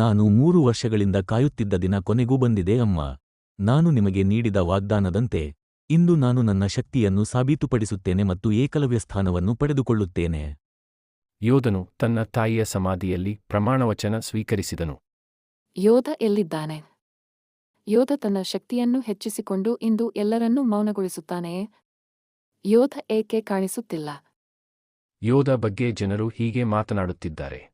ನಾನು ಮೂರು ವರ್ಷಗಳಿಂದ ಕಾಯುತ್ತಿದ್ದ ದಿನ ಕೊನೆಗೂ ಬಂದಿದೆ ಅಮ್ಮ. ನಾನು ನಿಮಗೆ ನೀಡಿದ ವಾಗ್ದಾನದಂತೆ ಇಂದು ನಾನು ನನ್ನ ಶಕ್ತಿಯನ್ನು ಸಾಬೀತುಪಡಿಸುತ್ತೇನೆ ಮತ್ತು ಏಕಲವ್ಯ ಸ್ಥಾನವನ್ನು ಪಡೆದುಕೊಳ್ಳುತ್ತೇನೆ. ಯೋಧನು ತನ್ನ ತಾಯಿಯ ಸಮಾಧಿಯಲ್ಲಿ ಪ್ರಮಾಣವಚನ ಸ್ವೀಕರಿಸಿದನು. ಯೋಧ ಎಲ್ಲಿದ್ದಾನೆ? ಯೋಧ ತನ್ನ ಶಕ್ತಿಯನ್ನು ಹೆಚ್ಚಿಸಿಕೊಂಡು ಇಂದು ಎಲ್ಲರನ್ನೂ ಮೌನಗೊಳಿಸುತ್ತಾನೆಯೇ ಯೋಧ ಏಕೆ ಕಾಣಿಸುತ್ತಿಲ್ಲ? ಯೋಧ ಬಗ್ಗೆ ಜನರು ಹೀಗೆ ಮಾತನಾಡುತ್ತಿದ್ದಾರೆ.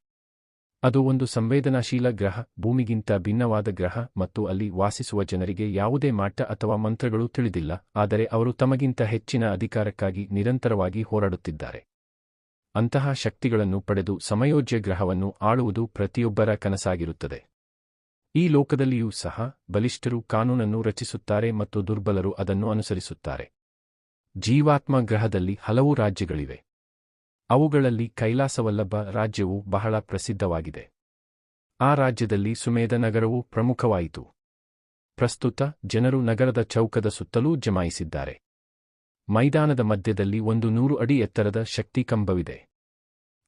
ಅದು ಒಂದು ಸಂವೇದನಾಶೀಲ ಗ್ರಹ, ಭೂಮಿಗಿಂತ ಭಿನ್ನವಾದ ಗ್ರಹ ಮತ್ತು ಅಲ್ಲಿ ವಾಸಿಸುವ ಜನರಿಗೆ ಯಾವುದೇ ಮಾಟ ಅಥವಾ ಮಂತ್ರಗಳು ತಿಳಿದಿಲ್ಲ, ಆದರೆ ಅವರು ತಮಗಿಂತ ಹೆಚ್ಚಿನ ಅಧಿಕಾರಕ್ಕಾಗಿ ನಿರಂತರವಾಗಿ ಹೋರಾಡುತ್ತಿದ್ದಾರೆ. ಅಂತಹ ಶಕ್ತಿಗಳನ್ನು ಪಡೆದು ಸಮಯೋಜ್ಯ ಗ್ರಹವನ್ನು ಆಳುವುದು ಪ್ರತಿಯೊಬ್ಬರ ಕನಸಾಗಿರುತ್ತದೆ. ಈ ಲೋಕದಲ್ಲಿಯೂ ಸಹ ಬಲಿಷ್ಠರು ಕಾನೂನನ್ನು ರಚಿಸುತ್ತಾರೆ ಮತ್ತು ದುರ್ಬಲರು ಅದನ್ನು ಅನುಸರಿಸುತ್ತಾರೆ. ಜೀವಾತ್ಮ ಗ್ರಹದಲ್ಲಿ ಹಲವು ರಾಜ್ಯಗಳಿವೆ. ಅವುಗಳಲ್ಲಿ ಕೈಲಾಸವಲ್ಲಭ ರಾಜ್ಯವು ಬಹಳ ಪ್ರಸಿದ್ಧವಾಗಿದೆ. ಆ ರಾಜ್ಯದಲ್ಲಿ ಸುಮೇಧ ನಗರವು ಪ್ರಮುಖವಾಯಿತು. ಪ್ರಸ್ತುತ ಜನರು ನಗರದ ಚೌಕದ ಸುತ್ತಲೂ ಜಮಾಯಿಸಿದ್ದಾರೆ. ಮೈದಾನದ ಮಧ್ಯದಲ್ಲಿ ಒಂದು ನೂರು ಅಡಿ ಎತ್ತರದ ಶಕ್ತಿ ಕಂಬವಿದೆ.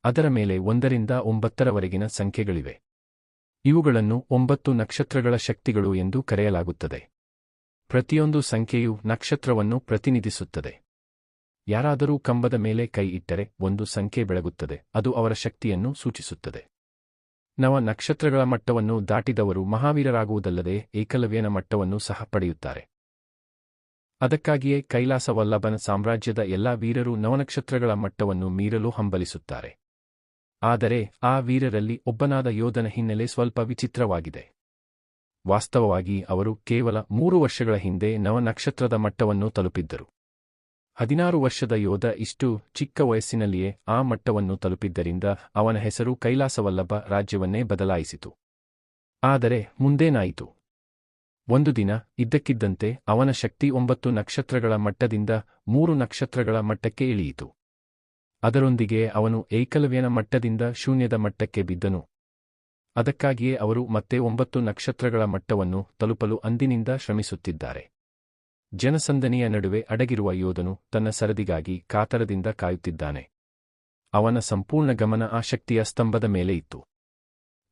ಅದರ ಮೇಲೆ ಒಂದರಿಂದ ಒಂಬತ್ತರವರೆಗಿನ ಸಂಖ್ಯೆಗಳಿವೆ. ಇವುಗಳನ್ನು ಒಂಬತ್ತು ನಕ್ಷತ್ರಗಳ ಶಕ್ತಿಗಳು ಎಂದು ಕರೆಯಲಾಗುತ್ತದೆ. ಪ್ರತಿಯೊಂದು ಸಂಖ್ಯೆಯು ನಕ್ಷತ್ರವನ್ನು ಪ್ರತಿನಿಧಿಸುತ್ತದೆ. ಯಾರಾದರೂ ಕಂಬದ ಮೇಲೆ ಕೈ ಇಟ್ಟರೆ ಒಂದು ಸಂಖ್ಯೆ ಬೆಳಗುತ್ತದೆ, ಅದು ಅವರ ಶಕ್ತಿಯನ್ನು ಸೂಚಿಸುತ್ತದೆ. ನವ ನಕ್ಷತ್ರಗಳ ಮಟ್ಟವನ್ನು ದಾಟಿದವರು ಮಹಾವೀರರಾಗುವುದಲ್ಲದೆ ಏಕಲವ್ಯನ ಮಟ್ಟವನ್ನು ಸಹ ಪಡೆಯುತ್ತಾರೆ. ಅದಕ್ಕಾಗಿಯೇ ಕೈಲಾಸ ವಲ್ಲಭನ ಸಾಮ್ರಾಜ್ಯದ ಎಲ್ಲಾ ವೀರರು ನವನಕ್ಷತ್ರಗಳ ಮಟ್ಟವನ್ನು ಮೀರಲು ಹಂಬಲಿಸುತ್ತಾರೆ. ಆದರೆ ಆ ವೀರರಲ್ಲಿ ಒಬ್ಬನಾದ ಯೋಧನ ಹಿನ್ನೆಲೆ ಸ್ವಲ್ಪ ವಿಚಿತ್ರವಾಗಿದೆ. ವಾಸ್ತವವಾಗಿ ಅವರು ಕೇವಲ ಮೂರು ವರ್ಷಗಳ ಹಿಂದೆ ನವನಕ್ಷತ್ರದ ಮಟ್ಟವನ್ನು ತಲುಪಿದ್ದರು. ಹದಿನಾರು ವರ್ಷದ ಯೋಧ ಇಷ್ಟು ಚಿಕ್ಕ ವಯಸ್ಸಿನಲ್ಲಿಯೇ ಆ ಮಟ್ಟವನ್ನು ತಲುಪಿದ್ದರಿಂದ ಅವನ ಹೆಸರು ಕೈಲಾಸವಲ್ಲಭ ರಾಜ್ಯವನ್ನೇ ಬದಲಾಯಿಸಿತು. ಆದರೆ ಮುಂದೇನಾಯಿತು? ಒಂದು ದಿನ ಇದ್ದಕ್ಕಿದ್ದಂತೆ ಅವನ ಶಕ್ತಿ ಒಂಬತ್ತು ನಕ್ಷತ್ರಗಳ ಮಟ್ಟದಿಂದ ಮೂರು ನಕ್ಷತ್ರಗಳ ಮಟ್ಟಕ್ಕೆ ಇಳಿಯಿತು. ಅದರೊಂದಿಗೆ ಅವನು ಏಕಲವ್ಯನ ಮಟ್ಟದಿಂದ ಶೂನ್ಯದ ಮಟ್ಟಕ್ಕೆ ಬಿದ್ದನು. ಅದಕ್ಕಾಗಿಯೇ ಅವರು ಮತ್ತೆ ಒಂಬತ್ತು ನಕ್ಷತ್ರಗಳ ಮಟ್ಟವನ್ನು ತಲುಪಲು ಅಂದಿನಿಂದ ಶ್ರಮಿಸುತ್ತಿದ್ದಾರೆ. ಜನಸಂದನಿಯ ನಡುವೆ ಅಡಗಿರುವ ಯೋಧನು ತನ್ನ ಸರದಿಗಾಗಿ ಕಾತರದಿಂದ ಕಾಯುತ್ತಿದ್ದಾನೆ. ಅವನ ಸಂಪೂರ್ಣ ಗಮನ ಆ ಶಕ್ತಿಯ ಸ್ತಂಭದ ಮೇಲೆ ಇತ್ತು.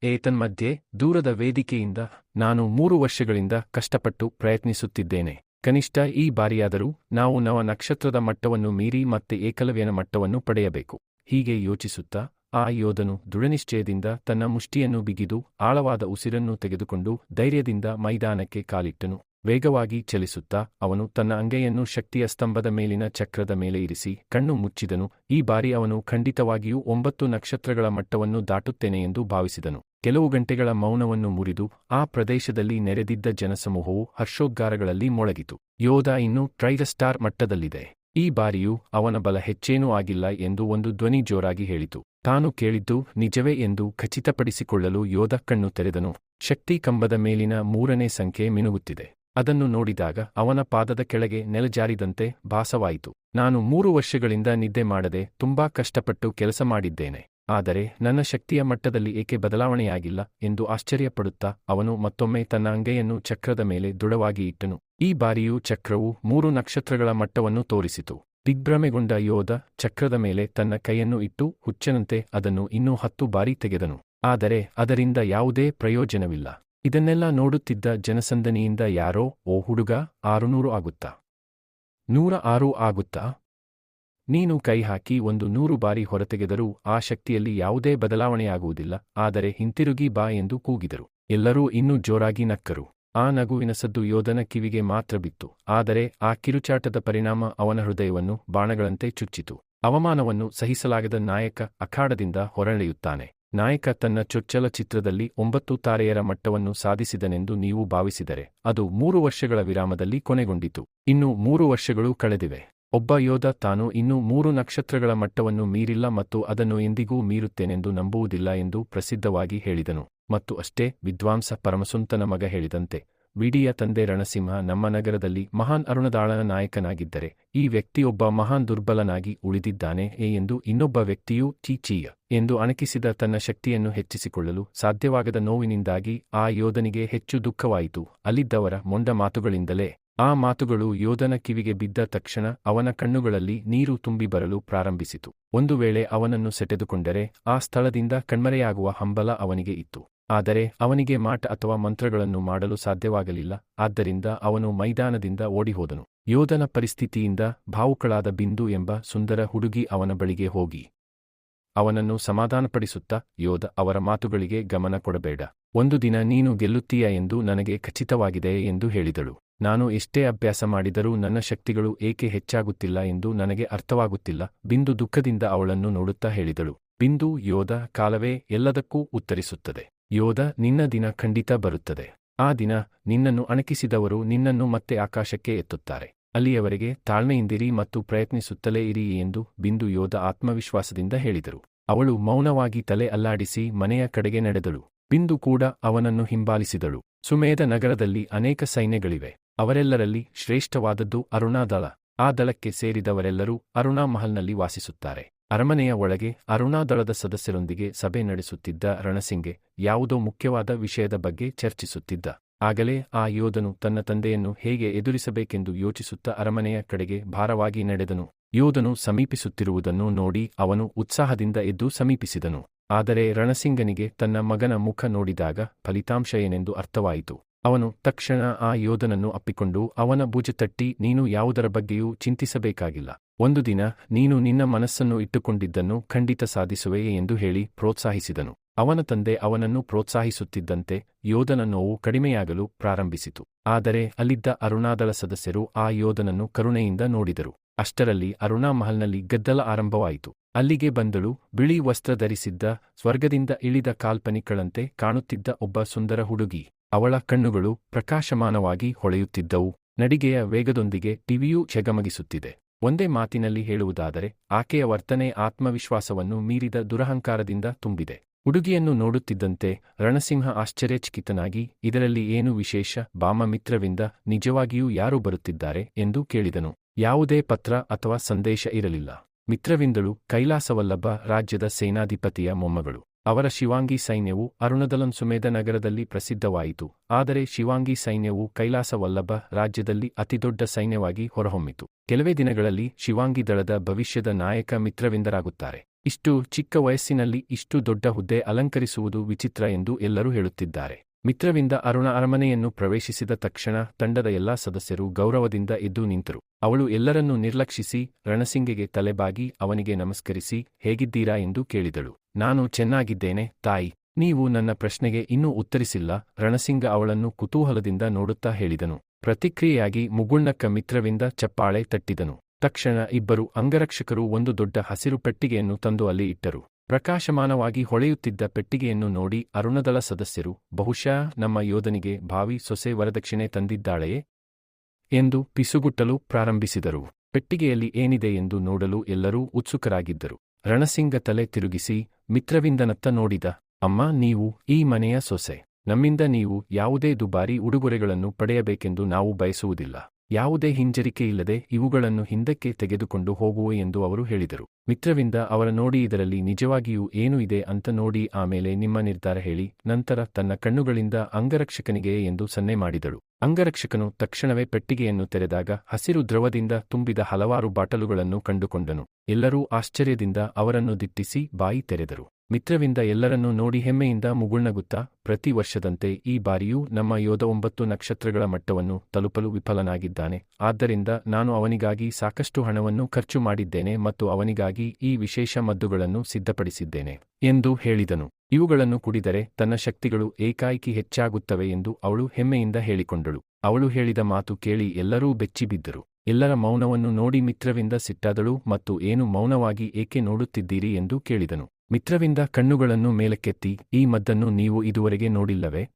ಏತನ್ಮಧ್ಯೆ ದೂರದ ವೇದಿಕೆಯಿಂದ ನಾನು ಮೂರು ವರ್ಷಗಳಿಂದ ಕಷ್ಟಪಟ್ಟು ಪ್ರಯತ್ನಿಸುತ್ತಿದ್ದೇನೆ. ಕನಿಷ್ಠ ಈ ಬಾರಿಯಾದರೂ ನಾವು ನವ ನಕ್ಷತ್ರದ ಮಟ್ಟವನ್ನು ಮೀರಿ ಮತ್ತೆ ಏಕಲವ್ಯನ ಮಟ್ಟವನ್ನು ಪಡೆಯಬೇಕು. ಹೀಗೆ ಯೋಚಿಸುತ್ತಾ ಆ ಯೋಧನು ದೃಢನಿಶ್ಚಯದಿಂದ ತನ್ನ ಮುಷ್ಟಿಯನ್ನು ಬಿಗಿದು ಆಳವಾದ ಉಸಿರನ್ನು ತೆಗೆದುಕೊಂಡು ಧೈರ್ಯದಿಂದ ಮೈದಾನಕ್ಕೆ ಕಾಲಿಟ್ಟನು. ವೇಗವಾಗಿ ಚಲಿಸುತ್ತಾ ಅವನು ತನ್ನ ಅಂಗೈಯನ್ನು ಶಕ್ತಿಯ ಸ್ತಂಭದ ಮೇಲಿನ ಚಕ್ರದ ಮೇಲೆ ಇರಿಸಿ ಕಣ್ಣು ಮುಚ್ಚಿದನು. ಈ ಬಾರಿ ಅವನು ಖಂಡಿತವಾಗಿಯೂ ಒಂಬತ್ತು ನಕ್ಷತ್ರಗಳ ಮಟ್ಟವನ್ನು ದಾಟುತ್ತೇನೆ ಎಂದು ಭಾವಿಸಿದನು. ಕೆಲವು ಗಂಟೆಗಳ ಮೌನವನ್ನು ಮುರಿದು ಆ ಪ್ರದೇಶದಲ್ಲಿ ನೆರೆದಿದ್ದ ಜನಸಮೂಹವು ಹರ್ಷೋದ್ಗಾರಗಳಲ್ಲಿ ಮೊಳಗಿತು. ಯೋಧ ಇನ್ನೂ ಟ್ರೈರಸ್ಟಾರ್ ಮಟ್ಟದಲ್ಲಿದೆ. ಈ ಬಾರಿಯೂ ಅವನ ಬಲ ಹೆಚ್ಚೇನೂ ಆಗಿಲ್ಲ ಎಂದು ಒಂದು ಧ್ವನಿ ಜೋರಾಗಿ ಹೇಳಿತು. ತಾನು ಕೇಳಿದ್ದು ನಿಜವೇ ಎಂದು ಖಚಿತಪಡಿಸಿಕೊಳ್ಳಲು ಯೋಧ ಕಣ್ಣು ತೆರೆದನು. ಶಕ್ತಿ ಕಂಬದ ಮೇಲಿನ ಮೂರನೇ ಸಂಖ್ಯೆ ಮಿನುಗುತ್ತಿದೆ. ಅದನ್ನು ನೋಡಿದಾಗ ಅವನ ಪಾದದ ಕೆಳಗೆ ನೆಲಜಾರಿದಂತೆ ಭಾಸವಾಯಿತು. ನಾನು ಮೂರು ವರ್ಷಗಳಿಂದ ನಿದ್ದೆ ಮಾಡದೆ ತುಂಬಾ ಕಷ್ಟಪಟ್ಟು ಕೆಲಸ ಮಾಡಿದ್ದೇನೆ. ಆದರೆ ನನ್ನ ಶಕ್ತಿಯ ಮಟ್ಟದಲ್ಲಿ ಏಕೆ ಬದಲಾವಣೆಯಾಗಿಲ್ಲ ಎಂದು ಆಶ್ಚರ್ಯಪಡುತ್ತಾ ಅವನು ಮತ್ತೊಮ್ಮೆ ತನ್ನ ಅಂಗೈಯನ್ನು ಚಕ್ರದ ಮೇಲೆ ದೃಢವಾಗಿ ಇಟ್ಟನು. ಈ ಬಾರಿಯೂ ಚಕ್ರವು ಮೂರು ನಕ್ಷತ್ರಗಳ ಮಟ್ಟವನ್ನು ತೋರಿಸಿತು. ದಿಗ್ಭ್ರಮೆಗೊಂಡ ಯೋಧ ಚಕ್ರದ ಮೇಲೆ ತನ್ನ ಕೈಯನ್ನು ಇಟ್ಟು ಹುಚ್ಚನಂತೆ ಅದನ್ನು ಇನ್ನೂ ಹತ್ತು ಬಾರಿ ತೆಗೆದನು. ಆದರೆ ಅದರಿಂದ ಯಾವುದೇ ಪ್ರಯೋಜನವಿಲ್ಲ. ಇದನ್ನೆಲ್ಲ ನೋಡುತ್ತಿದ್ದ ಜನಸಂದನಿಯಿಂದ ಯಾರೋ, ಓ ಹುಡುಗ, ಆರುನೂರು ಆಗುತ್ತಾ? ನೂರ ಆರು ಆಗುತ್ತಾ? ನೀನು ಕೈ ಹಾಕಿ ಒಂದು ನೂರು ಬಾರಿ ಹೊರತೆಗೆದರೂ ಆ ಶಕ್ತಿಯಲ್ಲಿ ಯಾವುದೇ ಬದಲಾವಣೆಯಾಗುವುದಿಲ್ಲ, ಆದರೆ ಹಿಂತಿರುಗಿ ಬಾ ಎಂದು ಕೂಗಿದರು. ಎಲ್ಲರೂ ಇನ್ನೂ ಜೋರಾಗಿ ನಕ್ಕರು. ಆ ನಗುವಿನ ಸದ್ದು ಯೋಧನ ಕಿವಿಗೆ ಮಾತ್ರ ಬಿತ್ತು, ಆದರೆ ಆ ಕಿರುಚಾಟದ ಪರಿಣಾಮ ಅವನ ಹೃದಯವನ್ನು ಬಾಣಗಳಂತೆ ಚುಚ್ಚಿತು. ಅವಮಾನವನ್ನು ಸಹಿಸಲಾಗದ ನಾಯಕ ಅಖಾಡದಿಂದ ಹೊರಳೆಯುತ್ತಾನೆ. ನಾಯಕ ತನ್ನ ಚೊಚ್ಚಲ ಚಿತ್ರದಲ್ಲಿ ಒಂಬತ್ತು ತಾರೆಯರ ಮಟ್ಟವನ್ನು ಸಾಧಿಸಿದನೆಂದು ನೀವು ಭಾವಿಸಿದರೆ ಅದು ಮೂರು ವರ್ಷಗಳ ವಿರಾಮದಲ್ಲಿ ಕೊನೆಗೊಂಡಿತು. ಇನ್ನು ಮೂರು ವರ್ಷಗಳು ಕಳೆದಿವೆ. ಒಬ್ಬ ಯೋಧ ತಾನು ಇನ್ನೂ ಮೂರು ನಕ್ಷತ್ರಗಳ ಮಟ್ಟವನ್ನು ಮೀರಿಲ್ಲ ಮತ್ತು ಅದನ್ನು ಎಂದಿಗೂ ಮೀರುತ್ತೇನೆಂದು ನಂಬುವುದಿಲ್ಲ ಎಂದು ಪ್ರಸಿದ್ಧವಾಗಿ ಹೇಳಿದನು. ಮತ್ತು ಅಷ್ಟೇ ವಿದ್ವಾಂಸ ಪರಮಸುಂತನ ಮಗ ಹೇಳಿದಂತೆ ವಿಡಿಯ ತಂದೆ ರಣಸಿಂಹ ನಮ್ಮ ನಗರದಲ್ಲಿ ಮಹಾನ್ ಅರುಣದಾಳನ ನಾಯಕನಾಗಿದ್ದರೆ, ಈ ವ್ಯಕ್ತಿಯೊಬ್ಬ ಮಹಾನ್ ದುರ್ಬಲನಾಗಿ ಉಳಿದಿದ್ದಾನೆ ಏ ಎಂದು ಇನ್ನೊಬ್ಬ ವ್ಯಕ್ತಿಯೂ ಚೀಚೀಯ ಎಂದು ಅಣಕಿಸಿದ ತನ್ನ ಶಕ್ತಿಯನ್ನು ಹೆಚ್ಚಿಸಿಕೊಳ್ಳಲು ಸಾಧ್ಯವಾಗದ ನೋವಿನಿಂದಾಗಿ ಆ ಯೋಧನಿಗೆ ಹೆಚ್ಚು ದುಃಖವಾಯಿತು. ಅಲ್ಲಿದ್ದವರ ಮೊಂಡ ಮಾತುಗಳಿಂದಲೇ ಆ ಮಾತುಗಳು ಯೋಧನ ಕಿವಿಗೆ ಬಿದ್ದ ತಕ್ಷಣ ಅವನ ಕಣ್ಣುಗಳಲ್ಲಿ ನೀರು ತುಂಬಿ ಬರಲು ಪ್ರಾರಂಭಿಸಿತು. ಒಂದು ವೇಳೆ ಅವನನ್ನು ಸೆಟೆದುಕೊಂಡರೆ ಆ ಸ್ಥಳದಿಂದ ಕಣ್ಮರೆಯಾಗುವ ಹಂಬಲ ಅವನಿಗೆ ಇತ್ತು. ಆದರೆ ಅವನಿಗೆ ಮಾಟ ಅಥವಾ ಮಂತ್ರಗಳನ್ನು ಮಾಡಲು ಸಾಧ್ಯವಾಗಲಿಲ್ಲ. ಆದ್ದರಿಂದ ಅವನು ಮೈದಾನದಿಂದ ಓಡಿಹೋದನು. ಯೋಧನ ಪರಿಸ್ಥಿತಿಯಿಂದ ಭಾವುಕಳಾದ ಬಿಂದು ಎಂಬ ಸುಂದರ ಹುಡುಗಿ ಅವನ ಬಳಿಗೆ ಹೋಗಿ. ಅವನನ್ನು ಸಮಾಧಾನಪಡಿಸುತ್ತಾ, ಯೋಧ, ಅವರ ಮಾತುಗಳಿಗೆ ಗಮನ ಕೊಡಬೇಡ. ಒಂದು ದಿನ ನೀನು ಗೆಲ್ಲುತ್ತೀಯ ಎಂದು ನನಗೆ ಖಚಿತವಾಗಿದೆ ಎಂದು ಹೇಳಿದಳು. ನಾನು ಎಷ್ಟೇ ಅಭ್ಯಾಸ ಮಾಡಿದರೂ ನನ್ನ ಶಕ್ತಿಗಳು ಏಕೆ ಹೆಚ್ಚಾಗುತ್ತಿಲ್ಲ ಎಂದು ನನಗೆ ಅರ್ಥವಾಗುತ್ತಿಲ್ಲ. ಬಿಂದು ದುಃಖದಿಂದ ಅವಳನ್ನು ನೋಡುತ್ತಾ ಹೇಳಿದಳು. ಬಿಂದು, ಯೋಧ, ಕಾಲವೇ ಎಲ್ಲದಕ್ಕೂ ಉತ್ತರಿಸುತ್ತದೆ. ಯೋಧ ನಿನ್ನ ದಿನ ಖಂಡಿತ ಬರುತ್ತದೆ. ಆ ದಿನ ನಿನ್ನನ್ನು ಅಣಕಿಸಿದವರು ನಿನ್ನನ್ನು ಮತ್ತೆ ಆಕಾಶಕ್ಕೆ ಎತ್ತುತ್ತಾರೆ. ಅಲ್ಲಿಯವರೆಗೆ ತಾಳ್ಮೆಯಿಂದಿರಿ ಮತ್ತು ಪ್ರಯತ್ನಿಸುತ್ತಲೇ ಇರಿ ಎಂದು ಬಿಂದು ಯೋಧ ಆತ್ಮವಿಶ್ವಾಸದಿಂದ ಹೇಳಿದರು. ಅವಳು ಮೌನವಾಗಿ ತಲೆ ಅಲ್ಲಾಡಿಸಿ ಮನೆಯ ಕಡೆಗೆ ನಡೆದಳು. ಬಿಂದು ಕೂಡ ಅವನನ್ನು ಹಿಂಬಾಲಿಸಿದಳು. ಸುಮೇಧ ನಗರದಲ್ಲಿ ಅನೇಕ ಸೈನ್ಯಗಳಿವೆ. ಅವರೆಲ್ಲರಲ್ಲಿ ಶ್ರೇಷ್ಠವಾದದ್ದು ಅರುಣಾದಳ. ಆ ದಳಕ್ಕೆ ಸೇರಿದವರೆಲ್ಲರೂ ಅರುಣಾ ಮಹಲ್ನಲ್ಲಿ ವಾಸಿಸುತ್ತಾರೆ. ಅರಮನೆಯ ಒಳಗೆ ಅರುಣಾದಳದ ಸದಸ್ಯರೊಂದಿಗೆ ಸಭೆ ನಡೆಸುತ್ತಿದ್ದ ರಣಸಿಂಗೆ ಯಾವುದೋ ಮುಖ್ಯವಾದ ವಿಷಯದ ಬಗ್ಗೆ ಚರ್ಚಿಸುತ್ತಿದ್ದ. ಆಗಲೇ ಆ ಯೋಧನು ತನ್ನ ತಂದೆಯನ್ನು ಹೇಗೆ ಎದುರಿಸಬೇಕೆಂದು ಯೋಚಿಸುತ್ತಾ ಅರಮನೆಯ ಕಡೆಗೆ ಭಾರವಾಗಿ ನಡೆದನು. ಯೋಧನು ಸಮೀಪಿಸುತ್ತಿರುವುದನ್ನು ನೋಡಿ ಅವನು ಉತ್ಸಾಹದಿಂದ ಎದ್ದು ಸಮೀಪಿಸಿದನು. ಆದರೆ ರಣಸಿಂಗನಿಗೆ ತನ್ನ ಮಗನ ಮುಖ ನೋಡಿದಾಗ ಫಲಿತಾಂಶ ಏನೆಂದು ಅರ್ಥವಾಯಿತು. ಅವನು ತಕ್ಷಣ ಆ ಯೋಧನನ್ನು ಅಪ್ಪಿಕೊಂಡು ಅವನ ಭುಜ ತಟ್ಟಿ, ನೀನು ಯಾವುದರ ಬಗ್ಗೆಯೂ ಚಿಂತಿಸಬೇಕಾಗಿಲ್ಲ. ಒಂದು ದಿನ ನೀನು ನಿನ್ನ ಮನಸ್ಸನ್ನು ಇಟ್ಟುಕೊಂಡಿದ್ದನ್ನು ಖಂಡಿತ ಸಾಧಿಸುವೆಯೇ ಎಂದು ಹೇಳಿ ಪ್ರೋತ್ಸಾಹಿಸಿದನು. ಅವನ ತಂದೆ ಅವನನ್ನು ಪ್ರೋತ್ಸಾಹಿಸುತ್ತಿದ್ದಂತೆ ಯೋಧನ ನೋವು ಕಡಿಮೆಯಾಗಲು ಪ್ರಾರಂಭಿಸಿತು. ಆದರೆ ಅಲ್ಲಿದ್ದ ಅರುಣಾದಳ ಸದಸ್ಯರು ಆ ಯೋಧನನ್ನು ಕರುಣೆಯಿಂದ ನೋಡಿದರು. ಅಷ್ಟರಲ್ಲಿ ಅರುಣಾ ಮಹಲ್ನಲ್ಲಿ ಗದ್ದಲ ಆರಂಭವಾಯಿತು. ಅಲ್ಲಿಗೆ ಬಂದಳು ಬಿಳಿ ವಸ್ತ್ರ ಧರಿಸಿದ್ದ ಸ್ವರ್ಗದಿಂದ ಇಳಿದ ಕಾಲ್ಪನಿಕಳಂತೆ ಕಾಣುತ್ತಿದ್ದ ಒಬ್ಬ ಸುಂದರ ಹುಡುಗಿ. ಅವಳ ಕಣ್ಣುಗಳು ಪ್ರಕಾಶಮಾನವಾಗಿ ಹೊಳೆಯುತ್ತಿದ್ದವು. ನಡಿಗೆಯ ವೇಗದೊಂದಿಗೆ ಟಿವಿಯೂ ಝಗಮಗಿಸುತ್ತಿದೆ ಒಂದೇ ಮಾತಿನಲ್ಲಿ ಹೇಳುವುದಾದರೆ, ಆಕೆಯ ವರ್ತನೆ ಆತ್ಮವಿಶ್ವಾಸವನ್ನು ಮೀರಿದ ದುರಹಂಕಾರದಿಂದ ತುಂಬಿದೆ. ಹುಡುಗಿಯನ್ನು ನೋಡುತ್ತಿದ್ದಂತೆ ರಣಸಿಂಹ ಆಶ್ಚರ್ಯಚಕಿತನಾಗಿ, ಇದರಲ್ಲಿ ಏನು ವಿಶೇಷ ಬಾಮ ಮಿತ್ರವಿಂದ ನಿಜವಾಗಿಯೂ ಯಾರು ಬರುತ್ತಿದ್ದಾರೆ ಎಂದು ಕೇಳಿದನು. ಯಾವುದೇ ಪತ್ರ ಅಥವಾ ಸಂದೇಶ ಇರಲಿಲ್ಲ. ಮಿತ್ರವಿಂದಳು ಕೈಲಾಸವಲ್ಲಭ ರಾಜ್ಯದ ಸೇನಾಧಿಪತಿಯ ಮೊಮ್ಮಗಳು. ಅವರ ಶಿವಾಂಗಿ ಸೈನ್ಯವು ಅರುಣದಲನ್ ಸುಮೇದ ನಗರದಲ್ಲಿ ಪ್ರಸಿದ್ಧವಾಯಿತು, ಆದರೆ ಶಿವಾಂಗಿ ಸೈನ್ಯವು ಕೈಲಾಸವಲ್ಲಭ ರಾಜ್ಯದಲ್ಲಿ ಅತಿದೊಡ್ಡ ಸೈನ್ಯವಾಗಿ ಹೊರಹೊಮ್ಮಿತು. ಕೆಲವೇ ದಿನಗಳಲ್ಲಿ ಶಿವಾಂಗಿ ದಳದ ಭವಿಷ್ಯದ ನಾಯಕ ಮಿತ್ರವಿಂದರಾಗುತ್ತಾರೆ. ಇಷ್ಟು ಚಿಕ್ಕ ವಯಸ್ಸಿನಲ್ಲಿ ಇಷ್ಟು ದೊಡ್ಡ ಹುದ್ದೆ ಅಲಂಕರಿಸುವುದು ವಿಚಿತ್ರ ಎಂದು ಎಲ್ಲರೂ ಹೇಳುತ್ತಿದ್ದಾರೆ. ಮಿತ್ರವಿಂದ ಅರುಣ ಅರಮನೆಯನ್ನು ಪ್ರವೇಶಿಸಿದ ತಕ್ಷಣ ತಂಡದ ಎಲ್ಲಾ ಸದಸ್ಯರು ಗೌರವದಿಂದ ಎದ್ದು ನಿಂತರು. ಅವಳು ಎಲ್ಲರನ್ನೂ ನಿರ್ಲಕ್ಷಿಸಿ ರಣಸಿಂಗೆಗೆ ತಲೆಬಾಗಿ ಅವನಿಗೆ ನಮಸ್ಕರಿಸಿ, ಹೇಗಿದ್ದೀರಾ? ಎಂದು ಕೇಳಿದಳು. ನಾನು ಚೆನ್ನಾಗಿದ್ದೇನೆ, ತಾಯಿ. ನೀವು ನನ್ನ ಪ್ರಶ್ನೆಗೆ ಇನ್ನೂ ಉತ್ತರಿಸಿಲ್ಲ. ರಣಸಿಂಗ ಅವಳನ್ನು ಕುತೂಹಲದಿಂದ ನೋಡುತ್ತಾ ಹೇಳಿದನು. ಪ್ರತಿಕ್ರಿಯೆಯಾಗಿ ಮುಗುಳ್ನಕ್ಕ ಮಿತ್ರವಿಂದ ಚಪ್ಪಾಳೆ ತಟ್ಟಿದನು. ತಕ್ಷಣ ಇಬ್ಬರು ಅಂಗರಕ್ಷಕರು ಒಂದು ದೊಡ್ಡ ಹಸಿರು ಪೆಟ್ಟಿಗೆಯನ್ನು ತಂದು ಅಲ್ಲಿ ಇಟ್ಟರು. ಪ್ರಕಾಶಮಾನವಾಗಿ ಹೊಳೆಯುತ್ತಿದ್ದ ಪೆಟ್ಟಿಗೆಯನ್ನು ನೋಡಿ ಅರುಣದಳ ಸದಸ್ಯರು, ಬಹುಶಃ ನಮ್ಮ ಯೋಧನಿಗೆ ಭಾವಿ ಸೊಸೆ ವರದಕ್ಷಿಣೆ ತಂದಿದ್ದಾಳೆಯೇ? ಎಂದು ಪಿಸುಗುಟ್ಟಲು ಪ್ರಾರಂಭಿಸಿದರು. ಪೆಟ್ಟಿಗೆಯಲ್ಲಿ ಏನಿದೆ ಎಂದು ನೋಡಲು ಎಲ್ಲರೂ ಉತ್ಸುಕರಾಗಿದ್ದರು. ರಣಸಿಂಗ ತಲೆ ತಿರುಗಿಸಿ ಮಿತ್ರವಿಂದನತ್ತ ನೋಡಿದ, ಅಮ್ಮ, ನೀವು ಈ ಮನೆಯ ಸೊಸೆ. ನಮ್ಮಿಂದ ನೀವು ಯಾವುದೇ ದುಬಾರಿ ಉಡುಗೊರೆಗಳನ್ನು ಪಡೆಯಬೇಕೆಂದು ನಾವು ಬಯಸುವುದಿಲ್ಲ. ಯಾವುದೇ ಹಿಂಜರಿಕೆಯಿಲ್ಲದೆ ಇವುಗಳನ್ನು ಹಿಂದಕ್ಕೆ ತೆಗೆದುಕೊಂಡು ಹೋಗುವೆ ಎಂದು ಅವರು ಹೇಳಿದರು. ಮಿತ್ರವಿಂದ ಅವರ ನೋಡಿ ಇದರಲ್ಲಿ ನಿಜವಾಗಿಯೂ ಏನು ಇದೆ ಅಂತ ನೋಡಿ ಆಮೇಲೆ ನಿಮ್ಮ ನಿರ್ಧಾರ ಹೇಳಿ, ನಂತರ ತನ್ನ ಕಣ್ಣುಗಳಿಂದ ಅಂಗರಕ್ಷಕನಿಗೆ ಎಂದು ಸನ್ನೆ ಮಾಡಿದಳು. ಅಂಗರಕ್ಷಕನು ತಕ್ಷಣವೇ ಪೆಟ್ಟಿಗೆಯನ್ನು ತೆರೆದಾಗ ಹಸಿರು ದ್ರವದಿಂದ ತುಂಬಿದ ಹಲವಾರು ಬಾಟಲುಗಳನ್ನು ಕಂಡುಕೊಂಡನು. ಎಲ್ಲರೂ ಆಶ್ಚರ್ಯದಿಂದ ಅವರನ್ನು ದಿಟ್ಟಿಸಿ ಬಾಯಿ ತೆರೆದರು. ಮಿತ್ರವಿಂದ ಎಲ್ಲರನ್ನೂ ನೋಡಿ ಹೆಮ್ಮೆಯಿಂದ ಮುಗುಳ್ನಗುತ್ತಾ, ಪ್ರತಿ ವರ್ಷದಂತೆ ಈ ಬಾರಿಯೂ ನಮ್ಮ ಯೋಧ ಒಂಬತ್ತು ನಕ್ಷತ್ರಗಳ ಮಟ್ಟವನ್ನು ತಲುಪಲು ವಿಫಲನಾಗಿದ್ದಾನೆ. ಆದ್ದರಿಂದ ನಾನು ಅವನಿಗಾಗಿ ಸಾಕಷ್ಟು ಹಣವನ್ನು ಖರ್ಚು ಮಾಡಿದ್ದೇನೆ ಮತ್ತು ಅವನಿಗಾಗಿ ಈ ವಿಶೇಷ ಮದ್ದುಗಳನ್ನು ಸಿದ್ಧಪಡಿಸಿದ್ದೇನೆ ಎಂದು ಹೇಳಿದನು. ಇವುಗಳನ್ನು ಕುಡಿದರೆ ತನ್ನ ಶಕ್ತಿಗಳು ಏಕಾಏಕಿ ಹೆಚ್ಚಾಗುತ್ತವೆ ಎಂದು ಅವಳು ಹೆಮ್ಮೆಯಿಂದ ಹೇಳಿಕೊಂಡಳು. ಅವಳು ಹೇಳಿದ ಮಾತು ಕೇಳಿ ಎಲ್ಲರೂ ಬೆಚ್ಚಿಬಿದ್ದರು. ಎಲ್ಲರ ಮೌನವನ್ನು ನೋಡಿ ಮಿತ್ರವಿಂದ ಸಿಟ್ಟಾದಳು ಮತ್ತು ಏನು ಮೌನವಾಗಿ ಏಕೆ ನೋಡುತ್ತಿದ್ದೀರಿ ಎಂದು ಕೇಳಿದನು. ಮಿತ್ರವಿಂದ ಕಣ್ಣುಗಳನ್ನು ಮೇಲಕ್ಕೆತ್ತಿ, ಈ ಮದ್ದನ್ನು ನೀವು ಇದುವರೆಗೆ ನೋಡಿಲ್ಲವೇ?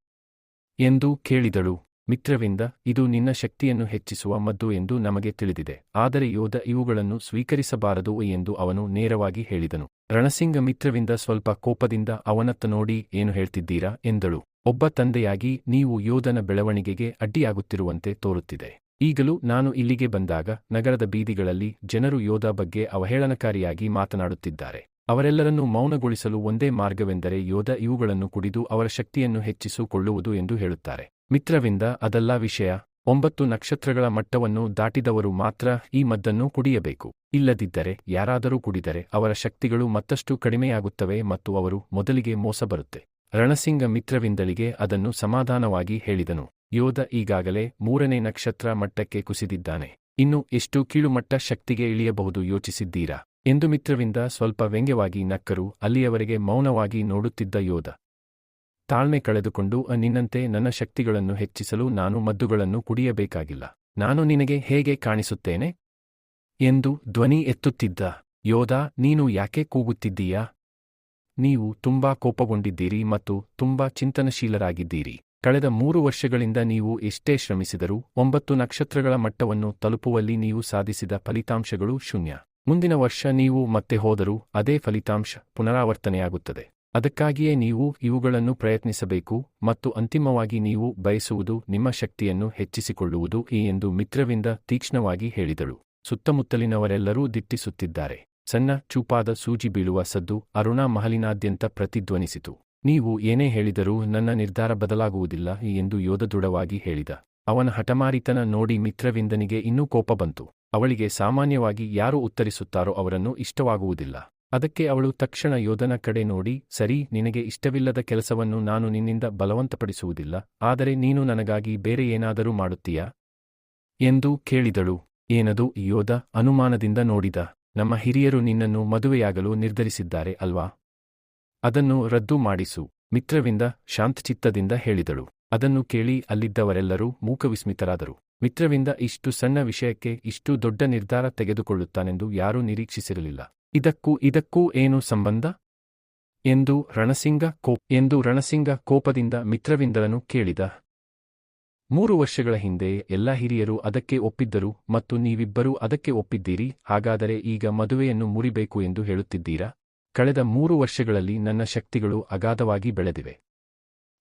ಎಂದು ಕೇಳಿದಳು. ಮಿತ್ರವಿಂದ ಇದು ನಿನ್ನ ಶಕ್ತಿಯನ್ನು ಹೆಚ್ಚಿಸುವ ಮದ್ದು ಎಂದು ನಮಗೆ ತಿಳಿದಿದೆ. ಆದರೆ ಯೋಧ ಇವುಗಳನ್ನು ಸ್ವೀಕರಿಸಬಾರದು ಎಂದು ಅವನು ನೇರವಾಗಿ ಹೇಳಿದನು. ರಣಸಿಂಗ ಮಿತ್ರವಿಂದ ಸ್ವಲ್ಪ ಕೋಪದಿಂದ ಅವನತ್ತ ನೋಡಿ ಏನು ಹೇಳ್ತಿದ್ದೀರಾ ಎಂದಳು. ಒಬ್ಬ ತಂದೆಯಾಗಿ ನೀವು ಯೋಧನ ಬೆಳವಣಿಗೆಗೆ ಅಡ್ಡಿಯಾಗುತ್ತಿರುವಂತೆ ತೋರುತ್ತಿದೆ. ಈಗಲೂ ನಾನು ಇಲ್ಲಿಗೆ ಬಂದಾಗ ನಗರದ ಬೀದಿಗಳಲ್ಲಿ ಜನರು ಯೋಧ ಬಗ್ಗೆ ಅವಹೇಳನಕಾರಿಯಾಗಿ ಮಾತನಾಡುತ್ತಿದ್ದಾರೆ. ಅವರೆಲ್ಲರನ್ನೂ ಮೌನಗೊಳಿಸಲು ಒಂದೇ ಮಾರ್ಗವೆಂದರೆ ಯೋಧ ಇವುಗಳನ್ನು ಕುಡಿದು ಅವರ ಶಕ್ತಿಯನ್ನು ಹೆಚ್ಚಿಸಿಕೊಳ್ಳುವುದು ಎಂದು ಹೇಳುತ್ತಾರೆ. ಮಿತ್ರವಿಂದ ಅದಲ್ಲ ವಿಷಯ. ಒಂಬತ್ತು ನಕ್ಷತ್ರಗಳ ಮಟ್ಟವನ್ನು ದಾಟಿದವರು ಮಾತ್ರ ಈ ಮದ್ದನ್ನು ಕುಡಿಯಬೇಕು. ಇಲ್ಲದಿದ್ದರೆ ಯಾರಾದರೂ ಕುಡಿದರೆ ಅವರ ಶಕ್ತಿಗಳು ಮತ್ತಷ್ಟು ಕಡಿಮೆಯಾಗುತ್ತವೆ ಮತ್ತು ಅವರು ಮೊದಲಿಗೆ ಮೋಸ ಬರುತ್ತೆ. ರಣಸಿಂಗ ಮಿತ್ರವಿಂದಳಿಗೆ ಅದನ್ನು ಸಮಾಧಾನವಾಗಿ ಹೇಳಿದನು. ಯೋಧ ಈಗಾಗಲೇ ಮೂರನೇ ನಕ್ಷತ್ರ ಮಟ್ಟಕ್ಕೆ ಕುಸಿದಿದ್ದಾನೆ. ಇನ್ನು ಎಷ್ಟು ಕೀಳುಮಟ್ಟ ಶಕ್ತಿಗೆ ಇಳಿಯಬಹುದು ಯೋಚಿಸಿದ್ದೀರಾ? ಎಂದು ಮಿತ್ರವಿಂದ ಸ್ವಲ್ಪ ವ್ಯಂಗ್ಯವಾಗಿ ನಕ್ಕರು ಅಲ್ಲಿಯವರೆಗೆ ಮೌನವಾಗಿ ನೋಡುತ್ತಿದ್ದ ಯೋಧ. ತಾಳ್ಮೆ ಕಳೆದುಕೊಂಡು "ಅ, ನಿನ್ನಂತೆ ನನ್ನ ಶಕ್ತಿಗಳನ್ನು ಹೆಚ್ಚಿಸಲು ನಾನು ಮದ್ದುಗಳನ್ನು ಕುಡಿಯಬೇಕಾಗಿಲ್ಲ. ನಾನು ನಿನಗೆ ಹೇಗೆ ಕಾಣಿಸುತ್ತೇನೆ? ಎಂದು ಧ್ವನಿ ಎತ್ತುತ್ತಿದ್ದ ಯೋಧ ನೀನು ಯಾಕೆ ಕೂಗುತ್ತಿದ್ದೀಯಾ? ನೀವು ತುಂಬಾ ಕೋಪಗೊಂಡಿದ್ದೀರಿ ಮತ್ತು ತುಂಬಾ ಚಿಂತನಶೀಲರಾಗಿದ್ದೀರಿ. ಕಳೆದ ಮೂರು ವರ್ಷಗಳಿಂದ ನೀವು ಎಷ್ಟೇ ಶ್ರಮಿಸಿದರೂ ಒಂಬತ್ತು ನಕ್ಷತ್ರಗಳ ಮಟ್ಟವನ್ನು ತಲುಪುವಲ್ಲಿ ನೀವು ಸಾಧಿಸಿದ ಫಲಿತಾಂಶಗಳು ಶೂನ್ಯ. ಮುಂದಿನ ವರ್ಷ ನೀವು ಮತ್ತೆ ಹೋದರೂ ಅದೇ ಫಲಿತಾಂಶ ಪುನರಾವರ್ತನೆಯಾಗುತ್ತದೆ. ಅದಕ್ಕಾಗಿಯೇ ನೀವು ಇವುಗಳನ್ನು ಪ್ರಯತ್ನಿಸಬೇಕು ಮತ್ತು ಅಂತಿಮವಾಗಿ ನೀವು ಬಯಸುವುದು ನಿಮ್ಮ ಶಕ್ತಿಯನ್ನು ಹೆಚ್ಚಿಸಿಕೊಳ್ಳುವುದು ಈ ಎಂದು ಮಿತ್ರವಿಂದ ತೀಕ್ಷ್ಣವಾಗಿ ಹೇಳಿದಳು. ಸುತ್ತಮುತ್ತಲಿನವರೆಲ್ಲರೂ ದಿಟ್ಟಿಸುತ್ತಿದ್ದಾರೆ. ಸಣ್ಣ ಚೂಪಾದ ಸೂಜಿ ಬೀಳುವ ಸದ್ದು ಅರುಣಾ ಮಹಲಿನಾದ್ಯಂತ ಪ್ರತಿಧ್ವನಿಸಿತು. ನೀವು ಏನೇ ಹೇಳಿದರೂ ನನ್ನ ನಿರ್ಧಾರ ಬದಲಾಗುವುದಿಲ್ಲ ಎಂದು ಯೋಧ ದೃಢವಾಗಿ ಹೇಳಿದ. ಅವನ ಹಠಮಾರಿತನ ನೋಡಿ ಮಿತ್ರವಿಂದನಿಗೆ ಇನ್ನೂ ಕೋಪ ಬಂತು. ಅವಳಿಗೆ ಸಾಮಾನ್ಯವಾಗಿ ಯಾರು ಉತ್ತರಿಸುತ್ತಾರೋ ಅವರನ್ನು ಇಷ್ಟವಾಗುವುದಿಲ್ಲ. ಅದಕ್ಕೆ ಅವಳು ತಕ್ಷಣ ಯೋಧನ ಕಡೆ ನೋಡಿ, ಸರಿ, ನಿನಗೆ ಇಷ್ಟವಿಲ್ಲದ ಕೆಲಸವನ್ನು ನಾನು ನಿನ್ನಿಂದ ಬಲವಂತಪಡಿಸುವುದಿಲ್ಲ, ಆದರೆ ನೀನು ನನಗಾಗಿ ಬೇರೆ ಏನಾದರೂ ಮಾಡುತ್ತೀಯಾ? ಎಂದು ಕೇಳಿದಳು. ಏನದು ಯೋಧ ಅನುಮಾನದಿಂದ ನೋಡಿದ? ನಮ್ಮ ಹಿರಿಯರು ನಿನ್ನನ್ನು ಮದುವೆಯಾಗಲು ನಿರ್ಧರಿಸಿದ್ದಾರೆ ಅಲ್ವಾ? ಅದನ್ನು ರದ್ದು ಮಾಡಿಸು, ಮಿತ್ರವಿಂದ, ಶಾಂತಚಿತ್ತದಿಂದ ಹೇಳಿದಳು. ಅದನ್ನು ಕೇಳಿ ಅಲ್ಲಿದ್ದವರೆಲ್ಲರೂ ಮೂಕವಿಸ್ಮಿತರಾದರು. ಮಿತ್ರವಿಂದ ಇಷ್ಟು ಸಣ್ಣ ವಿಷಯಕ್ಕೆ ಇಷ್ಟು ದೊಡ್ಡ ನಿರ್ಧಾರ ತೆಗೆದುಕೊಳ್ಳುತ್ತಾನೆಂದು ಯಾರೂ ನಿರೀಕ್ಷಿಸಿರಲಿಲ್ಲ. ಇದಕ್ಕೂ ಇದಕ್ಕೂ ಏನು ಸಂಬಂಧ? ಎಂದು ರಣಸಿಂಗ ಕೋಪ್ ಎಂದು ರಣಸಿಂಗ ಕೋಪದಿಂದ ಮಿತ್ರವಿಂದರನ್ನು ಕೇಳಿದ. ಮೂರು ವರ್ಷಗಳ ಹಿಂದೆ ಎಲ್ಲ ಹಿರಿಯರು ಅದಕ್ಕೆ ಒಪ್ಪಿದ್ದರು ಮತ್ತು ನೀವಿಬ್ಬರೂ ಅದಕ್ಕೆ ಒಪ್ಪಿದ್ದೀರಿ, ಹಾಗಾದರೆ ಈಗ ಮದುವೆಯನ್ನು ಮುರಿಬೇಕು ಎಂದು ಹೇಳುತ್ತಿದ್ದೀರಾ? ಕಳೆದ ಮೂರು ವರ್ಷಗಳಲ್ಲಿ ನನ್ನ ಶಕ್ತಿಗಳು ಅಗಾಧವಾಗಿ ಬೆಳೆದಿವೆ.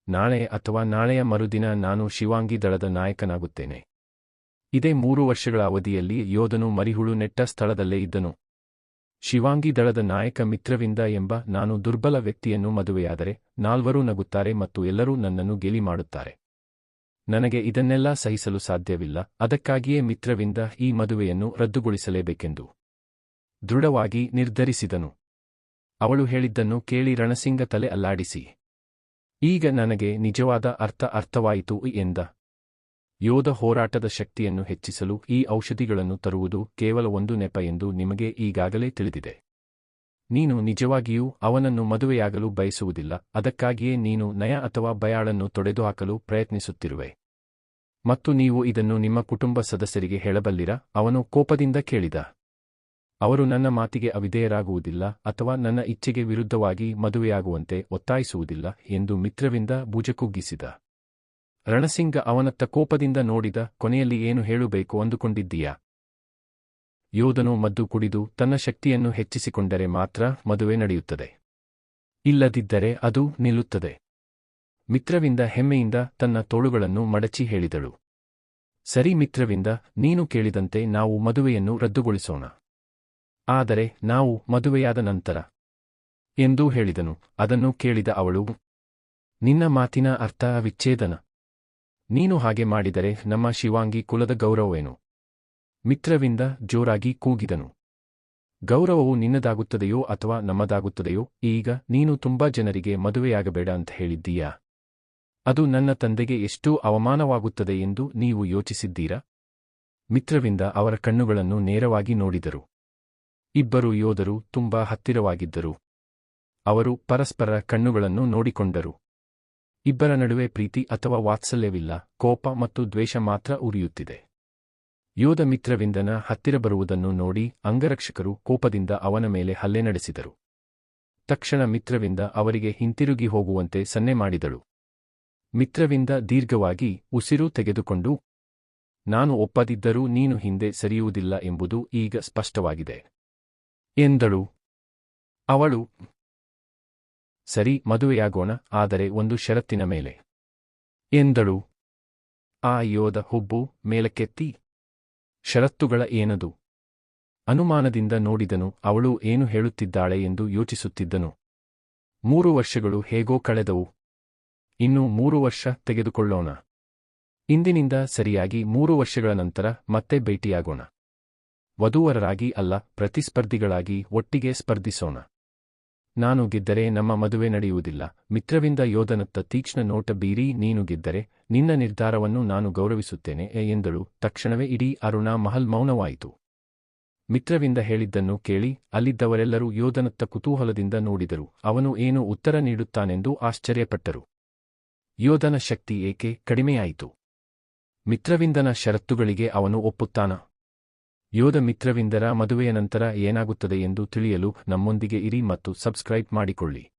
ನಾಳೆ ಅಥವಾ ನಾಳೆಯ ಮರುದಿನ ನಾನು ಶಿವಾಂಗಿ ದಳದ ನಾಯಕನಾಗುತ್ತೇನೆ. ಇದೇ ಮೂರು ವರ್ಷಗಳ ಅವಧಿಯಲ್ಲಿ ಯೋಧನು ಮರಿಹುಳು ನೆಟ್ಟ ಸ್ಥಳದಲ್ಲೇ ಇದ್ದನು. ಶಿವಾಂಗಿ ದಳದ ನಾಯಕ ಮಿತ್ರವಿಂದ ಎಂಬ ನಾನು ದುರ್ಬಲ ವ್ಯಕ್ತಿಯನ್ನು ಮದುವೆಯಾದರೆ ನಾಲ್ವರೂ ನಗುತ್ತಾರೆ ಮತ್ತು ಎಲ್ಲರೂ ನನ್ನನ್ನು ಗೇಲಿ ಮಾಡುತ್ತಾರೆ. ನನಗೆ ಇದನ್ನೆಲ್ಲ ಸಹಿಸಲು ಸಾಧ್ಯವಿಲ್ಲ, ಅದಕ್ಕಾಗಿಯೇ ಮಿತ್ರವಿಂದ ಈ ಮದುವೆಯನ್ನು ರದ್ದುಗೊಳಿಸಲೇಬೇಕೆಂದು. ದೃಢವಾಗಿ ನಿರ್ಧರಿಸಿದನು. ಅವಳು ಹೇಳಿದ್ದನ್ನು ಕೇಳಿ ರಣಸಿಂಗ ತಲೆ ಅಲ್ಲಾಡಿಸಿ. ಈಗ ನನಗೆ ನಿಜವಾದ ಅರ್ಥ ಅರ್ಥವಾಯಿತು ಎಂದ. ಯೋಧ ಹೋರಾಟದ ಶಕ್ತಿಯನ್ನು ಹೆಚ್ಚಿಸಲು ಈ ಔಷಧಿಗಳನ್ನು ತರುವುದು ಕೇವಲ ಒಂದು ನೆಪ ಎಂದು ನಿಮಗೆ ಈಗಾಗಲೇ ತಿಳಿದಿದೆ. ನೀನು ನಿಜವಾಗಿಯೂ ಅವನನ್ನು ಮದುವೆಯಾಗಲು ಬಯಸುವುದಿಲ್ಲ, ಅದಕ್ಕಾಗಿಯೇ ನೀನು ನಯ ಅಥವಾ ಬಯಾಳನ್ನು ತೊಡೆದುಹಾಕಲು ಪ್ರಯತ್ನಿಸುತ್ತಿರುವೆ. ಮತ್ತು ನೀವು ಇದನ್ನು ನಿಮ್ಮ ಕುಟುಂಬ ಸದಸ್ಯರಿಗೆ ಹೇಳಬಲ್ಲಿರಾ? ಅವನು ಕೋಪದಿಂದ ಕೇಳಿದ. ಅವರು ನನ್ನ ಮಾತಿಗೆ ಅವಿಧೇಯರಾಗುವುದಿಲ್ಲ ಅಥವಾ ನನ್ನ ಇಚ್ಛೆಗೆ ವಿರುದ್ಧವಾಗಿ ಮದುವೆಯಾಗುವಂತೆ ಒತ್ತಾಯಿಸುವುದಿಲ್ಲ ಎಂದು ಮಿತ್ರವಿಂದ ಭುಜಕುಗ್ಗಿಸಿದ. ರಣಸಿಂಗ ಅವನತ್ತ ಕೋಪದಿಂದ ನೋಡಿದ ಕೊನೆಯಲ್ಲಿ ಏನು ಹೇಳಬೇಕು ಅಂದುಕೊಂಡಿದ್ದೀಯಾ? ಯೋಧನು ಮದ್ದು ಕುಡಿದು ತನ್ನ ಶಕ್ತಿಯನ್ನು ಹೆಚ್ಚಿಸಿಕೊಂಡರೆ ಮಾತ್ರ ಮದುವೆ ನಡೆಯುತ್ತದೆ. ಇಲ್ಲದಿದ್ದರೆ ಅದು ನಿಲ್ಲುತ್ತದೆ. ಮಿತ್ರವಿಂದ ಹೆಮ್ಮೆಯಿಂದ ತನ್ನ ತೋಳುಗಳನ್ನು ಮಡಚಿ ಹೇಳಿದಳು. ಸರಿ ಮಿತ್ರವಿಂದ, ನೀನು ಕೇಳಿದಂತೆ ನಾವು ಮದುವೆಯನ್ನು ರದ್ದುಗೊಳಿಸೋಣ. ಆದರೆ ನಾವು ಮದುವೆಯಾದ ನಂತರ ಎಂದು ಹೇಳಿದನು. ಅದನ್ನು ಕೇಳಿದ ಅವಳು, ನಿನ್ನ ಮಾತಿನ ಅರ್ಥ ವಿಚ್ಛೇದನ. ನೀನು ಹಾಗೆ ಮಾಡಿದರೆ ನಮ್ಮ ಶಿವಾಂಗಿ ಕುಲದ ಗೌರವವೇನು? ಮಿತ್ರವಿಂದ ಜೋರಾಗಿ ಕೂಗಿದನು. ಗೌರವವು ನಿನ್ನದಾಗುತ್ತದೆಯೋ ಅಥವಾ ನಮ್ಮದಾಗುತ್ತದೆಯೋ, ಈಗ ನೀನು ತುಂಬಾ ಜನರಿಗೆ ಮದುವೆಯಾಗಬೇಡ ಅಂತ ಹೇಳಿದ್ದೀಯಾ? ಅದು ನನ್ನ ತಂದೆಗೆ ಎಷ್ಟು ಅವಮಾನವಾಗುತ್ತದೆ ಎಂದು ನೀವು ಯೋಚಿಸಿದ್ದೀರಾ? ಮಿತ್ರವಿಂದ ಅವರ ಕಣ್ಣುಗಳನ್ನು ನೇರವಾಗಿ ನೋಡಿದರು. ಇಬ್ಬರು ಯೋಧರು ತುಂಬಾ ಹತ್ತಿರವಾಗಿದ್ದರು. ಅವರು ಪರಸ್ಪರ ಕಣ್ಣುಗಳನ್ನು ನೋಡಿಕೊಂಡರು. ಇಬ್ಬರ ನಡುವೆ ಪ್ರೀತಿ ಅಥವಾ ವಾತ್ಸಲ್ಯವಿಲ್ಲ, ಕೋಪ ಮತ್ತು ದ್ವೇಷ ಮಾತ್ರ ಉರಿಯುತ್ತಿದೆ. ಯೋಧ ಮಿತ್ರವಿಂದನ ಹತ್ತಿರ ಬರುವುದನ್ನು ನೋಡಿ ಅಂಗರಕ್ಷಕರು ಕೋಪದಿಂದ ಅವನ ಮೇಲೆ ಹಲ್ಲೆ ನಡೆಸಿದರು. ತಕ್ಷಣ ಮಿತ್ರವಿಂದ ಅವರಿಗೆ ಹಿಂತಿರುಗಿ ಹೋಗುವಂತೆ ಸನ್ನೆ ಮಾಡಿದಳು. ಮಿತ್ರವಿಂದ ದೀರ್ಘವಾಗಿ ಉಸಿರು ತೆಗೆದುಕೊಂಡು, ನಾನು ಒಪ್ಪದಿದ್ದರೂ ನೀನು ಹಿಂದೆ ಸರಿಯುವುದಿಲ್ಲ ಎಂಬುದು ಈಗ ಸ್ಪಷ್ಟವಾಗಿದೆ. ಎಂದಳು. ಅವಳು, ಸರಿ, ಮದುವೆಯಾಗೋಣ, ಆದರೆ ಒಂದು ಷರತ್ತಿನ ಮೇಲೆ. ಎಂದಳು. ಆ ಯೋಧ ಹುಬ್ಬು ಮೇಲಕ್ಕೆತ್ತಿ. ಷರತ್ತುಗಳ ಏನದು? ಅನುಮಾನದಿಂದ ನೋಡಿದನು, ಅವಳು ಏನು ಹೇಳುತ್ತಿದ್ದಾಳೆ ಎಂದು ಯೋಚಿಸುತ್ತಿದ್ದನು. ಮೂರು ವರ್ಷಗಳು ಹೇಗೋ ಕಳೆದವು. ಇನ್ನು ಮೂರು ವರ್ಷ ತೆಗೆದುಕೊಳ್ಳೋಣ. ಇಂದಿನಿಂದ ಸರಿಯಾಗಿ ಮೂರು ವರ್ಷಗಳ ನಂತರ ಮತ್ತೆ ಭೇಟಿಯಾಗೋಣ. ವಧೂವರರಾಗಿ ಅಲ್ಲ, ಪ್ರತಿಸ್ಪರ್ಧಿಗಳಾಗಿ ಒಟ್ಟಿಗೆ ಸ್ಪರ್ಧಿಸೋಣ. ನಾನು ಗೆದ್ದರೆ ನಮ್ಮ ಮದುವೆ ನಡೆಯುವುದಿಲ್ಲ, ಮಿತ್ರವಿಂದ ಯೋಧನತ್ತ ತೀಕ್ಷ್ಣ ನೋಟ ಬೀರಿ ನೀನು ಗೆದ್ದರೆ, ನಿನ್ನ ನಿರ್ಧಾರವನ್ನು ನಾನು ಗೌರವಿಸುತ್ತೇನೆ ಎಂದಳು, ತಕ್ಷಣವೇ ಇಡೀ ಅರುಣಾ ಮಹಲ್ ಮೌನವಾಯಿತು. ಮಿತ್ರವಿಂದ ಹೇಳಿದ್ದನ್ನು ಕೇಳಿ, ಅಲ್ಲಿದ್ದವರೆಲ್ಲರೂ ಯೋಧನತ್ತ ಕುತೂಹಲದಿಂದ ನೋಡಿದರು, ಅವನು ಏನು ಉತ್ತರ ನೀಡುತ್ತಾನೆಂದು ಆಶ್ಚರ್ಯಪಟ್ಟರು. ಯೋಧನ ಶಕ್ತಿ ಏಕೆ ಕಡಿಮೆಯಾಯಿತು? ಮಿತ್ರವಿಂದನ ಷರತ್ತುಗಳಿಗೆ ಅವನು ಒಪ್ಪುತ್ತಾನ? ಯೋಧ ಮಿತ್ರವಿಂದರ ಮದುವೆಯ ನಂತರ ಏನಾಗುತ್ತದೆ ಎಂದು ತಿಳಿಯಲು ನಮ್ಮೊಂದಿಗೆ ಇರಿ ಮತ್ತು ಸಬ್ಸ್ಕ್ರೈಬ್ ಮಾಡಿಕೊಳ್ಳಿ.